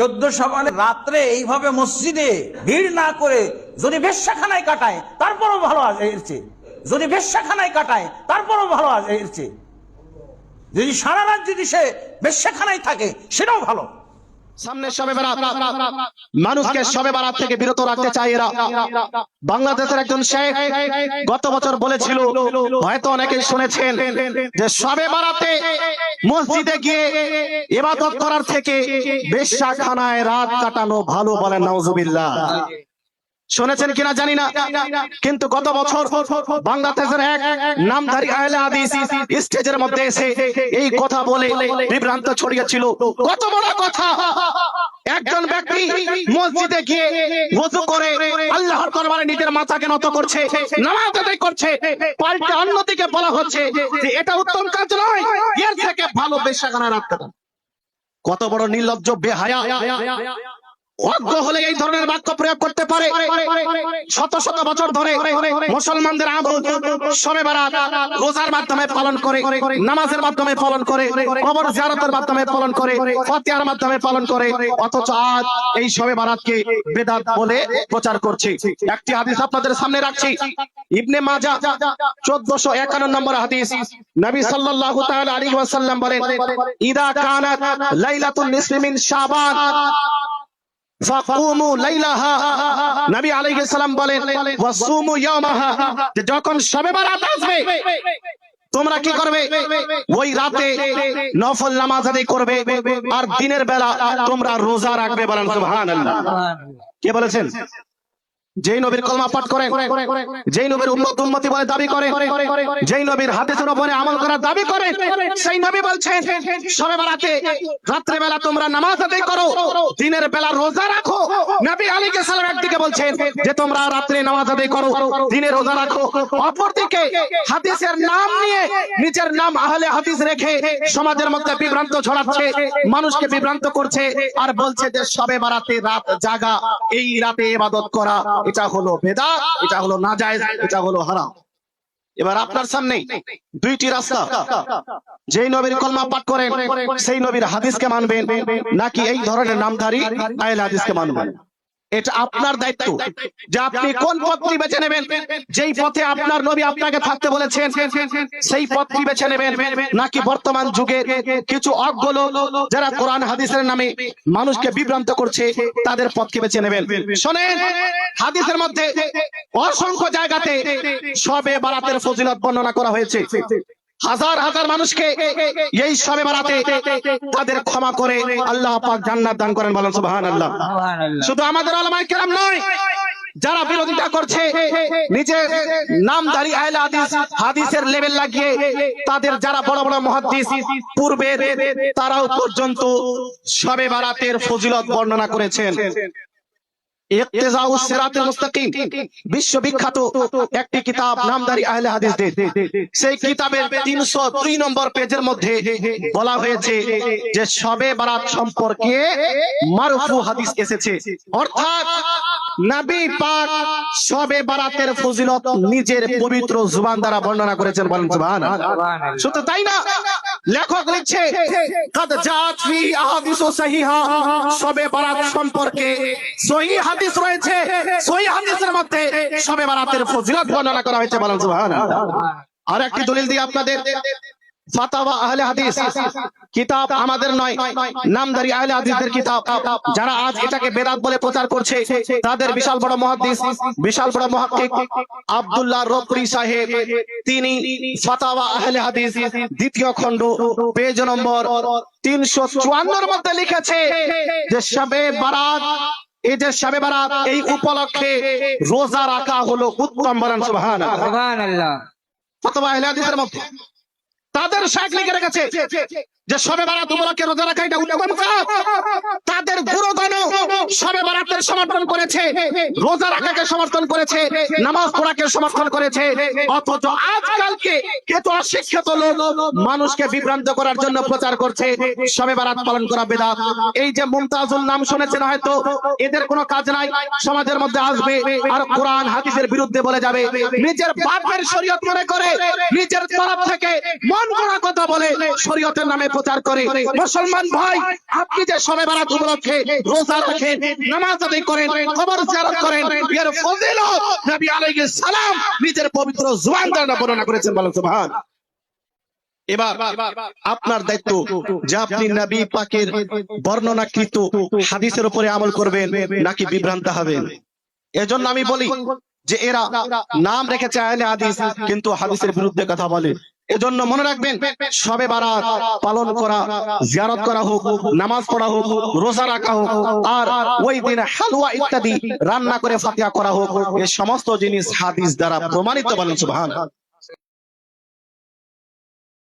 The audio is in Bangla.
চোদ্দ সবালে রাত্রে এইভাবে মসজিদে ভিড় না করে যদি বেশ্যাখানায় কাটায়, তারপরও ভালো আছে। যদি বেশ্যাখানায় কাটায়, তারপরও ভালো আছে। যদি সারা রাত যদি সে বেশ্যাখানায় থাকে, সেটাও ভালো মানুষকে সবে থেকে বিরত রাখতে চায় এরা। বাংলাদেশের একজন শেখ গত বছর বলেছিল, হয়তো অনেকে শুনেছেন যে সবে মসজিদে গিয়ে করার থেকে রাত কাটানো ভালো শুনেছেন কিনা জানি না। কিন্তু গত বছর বাংলাদেশের এক নামধারী স্টেজের মধ্যে এসে এই কথা বলে বিভ্রান্ত ছড়িয়েছিল। কত বড় একজন ব্যক্তি মসজিদে গিয়ে ওযু করে আল্লাহর দরবারে নিজের মাথাকে নত করছে, নামাজ আদায় করছে, পাল্টে অন্যদিকে বলা হচ্ছে যে এটা উত্তম কাজ নয়, এর থেকে ভালো বেশাখানা রাখতে কত বড় নির্লজ্জ, বেহায়া। অজ্ঞ হলে এই ধরনের বাক্য প্রয়োগ করতে পারে। শত শত বছর ধরে মুসলমানদের রোজার মাধ্যমে পালন করে, নামাজের মাধ্যমে পালন করে, কবর মাধ্যমে পালন করে ফতিহার মাধ্যমে পালন করে, অথচ আজ এই সবে বারাতকে বেদাত বলে প্রচার করছে। একটি হাদিস আপনাদের সামনে রাখছি। ইবনে মাজা 1451 নম্বর হাদিস। নবী সাল্লাল্লাহু তাআলা ওয়াসাল্লাম বলেন, ইদা কানাত শাবান। ফাকুমু লাইলাহা। নবী আলাইহিস সালাম বলেন, ওয়াসুমু ইয়ামাহা যে যখন শবে বরাত আসবে, তোমরা কি করবে? ওই রাতে নফল নামাজ আদায় করবে আর দিনের বেলা তোমরা রোজা রাখবে বলেন, সুবহানাল্লাহ। কে বলেছেন? যেই নবীর কলমা পাঠ করেন, যেই নবীর উম্মত উম্মতি বলে দাবি করে, যেই নবীর হাদিসের উপরে আমল করার দাবি করে, সেই নবী বলছেন, সবে বেলাতে রাত্রে বেলা তোমরা নামাজ আদায় করো, দিনের বেলা রোজা রাখো। নবী আলাইহিস সালাম একদিকে বলছেন যে তোমরা রাত্রে নামাজ আদায় করো, দিনে রোজা রাখো। অপরদিকে হাদিসের নাম নিয়ে নিজের নাম আহলে হাদিস রেখে সমাজের মধ্যে বিভ্রান্ত ছড়াচ্ছে, মানুষকে বিভ্রান্ত করছে আর বলছে যে সবে বারাতে রাত জাগা, এই রাতে ইবাদত করা। এটা হলো বেদা, এটা হলো নাজায়েজ, এটা হলো হারাম। এবার আপনার সামনে দুইটি রাস্তা। যেই নবীর কলমা পাঠ করেন, সেই নবীর হাদিসকে মানবেন, নাকি এই ধরনের নামধারী আয়েল হাদিসকে মানবেন? এটা আপনার দায়িত্ব যে আপনি কোন পথটি বেছে নেবেন? যেই পথে আপনার নবী আপনাকে থাকতে বলেছেন সেই পথটি বেছে নেবেন? নাকি বর্তমান যুগে কিছু অজ্ঞ লোক যারা কোরআন হাদিসের নামে মানুষকে বিভ্রান্ত করছে তাদের পথকে বেছে নেবেন? শোনেন হাদিসের মধ্যে অসংখ্য জায়গাতে সবে বারাতের ফজিলত বর্ণনা করা হয়েছে। হাজার হাজার মানুষকে এই সবে বারাতে তাদের ক্ষমা করে আল্লাহ পাক জান্নাত দান করেন বলেন সুবহানাল্লাহ। শুধু আমাদের আলমাই কেরাম নয় যারা বিরোধিতা করছে নিজের নামধারী আহলে হাদিস হাদিসের লেভেল লাগিয়ে তাদের যারা বড় বড় মহাদিস পূর্বের তারাও পর্যন্ত সবে বারাতের ফজিলত বর্ণনা করেছেন। বিশ্ববিখ্যাত একটি কিতাব নামধারী আহলে হাদিসদের সেই কিতাবের 302 নম্বর পেজের মধ্যে বলা হয়েছে যে শবে বারাত সম্পর্কে মারফু হাদিস এসেছে। অর্থাৎ নবী পাক শবে বারাতের ফজিলত নিজের পবিত্র জুবান দ্বারা বর্ণনা করেছেন বলেন সুবহানাল্লাহ। শুধু তাই না? লেখক লিখছে কাদ জাত ফি আহাদিসু সহিহা সবে বারাত সম্পর্কে সহি হাদিস রয়েছে, সহি হাদিসের মধ্যে সবে বারাতের ফজিলত বর্ণনা করা হয়েছে বলেন সুবহানাল্লাহ। আর একটি দলিল দিই আপনাদের। ফাতাওয়া আহলে হাদিস। কিতাব আমাদের নয়। নামদারি আহলে হাদিসের কিতাব। যারা আজ এটাকে বেদাত বলে প্রচার করছে তাদের বিশাল বড় মুহাদ্দিস বিশাল বড় মুহাক্কিক আব্দুল্লাহ রফরি সাহেব। তিনি ফাতাওয়া আহলে হাদিস দ্বিতীয় খণ্ড পেজ নম্বর 354 এর মধ্যে লিখেছে যে শবে বারাত এই যে শবে বারাত এই উপলক্ষে রোজা রাখা হলো উত্তম বলেন সুবহানাল্লাহ। সুবহানাল্লাহ। ফতোয়া আহলে হাদিসের মধ্যে তাদের শেখ লিখে রেখেছে যে সবে বারাত উপলক্ষে রোজা রাখা এটা উল্লেখ তাদের গুরুগণ সবে বারাতের সমর্থন করেছে রোজা রাখাকে সমর্থন করেছে, নামাজ পড়াকে সমর্থন করেছে, অথচ আজকে আজকালকে কিছু অশিক্ষিত লোক, মানুষকে বিভ্রান্ত করার জন্য প্রচার করছে, সবে বারাত পালন করা বেদাত। এই যে মুমতাজুল নাম শুনেছেন হয়তো, এদের কোনো কাজ নাই, সমাজের মধ্যে আসবে, আর কোরআন হাদিসের বিরুদ্ধে বলে যাবে। নিজের বাপের শরীয়ত মনে করে, নিজের তরফ থেকে মন গড়া কথা বলে শরীয়তের নামে প্রচার করে। মুসলমান ভাই, আপনি যে সবে বারাত উপলক্ষে রোজা রাখেন নামাজ আদায় করেন জিয়ারত করেন এর ফজিলত। নবী আলাইহিস সালাম নিজের পবিত্র জুবান দ্বারা বর্ণনা করেছেন, বলেন সুবহান। এবার আপনার দায়িত্ব যে আপনি নবী পাকের বর্ণনাকৃত হাদিসের উপরে আমল করবেন নাকি বিভ্রান্ত হবেন। এজন্য আমি বলি যে এরা নাম রেখেছে আহলে হাদিস, কিন্তু হাদিসের বিরুদ্ধে কথা বলে। এজন্য মনে রাখবেন, সবে বারাত পালন করা, জিয়ারত করা হোক, নামাজ পড়া হোক, রোজা রাখা হোক, আর ওই দিন হালুয়া ইত্যাদি রান্না করে ফাতিয়া করা হোক এই সমস্ত জিনিস হাদিস দ্বারা প্রমাণিত বলেন সুবহান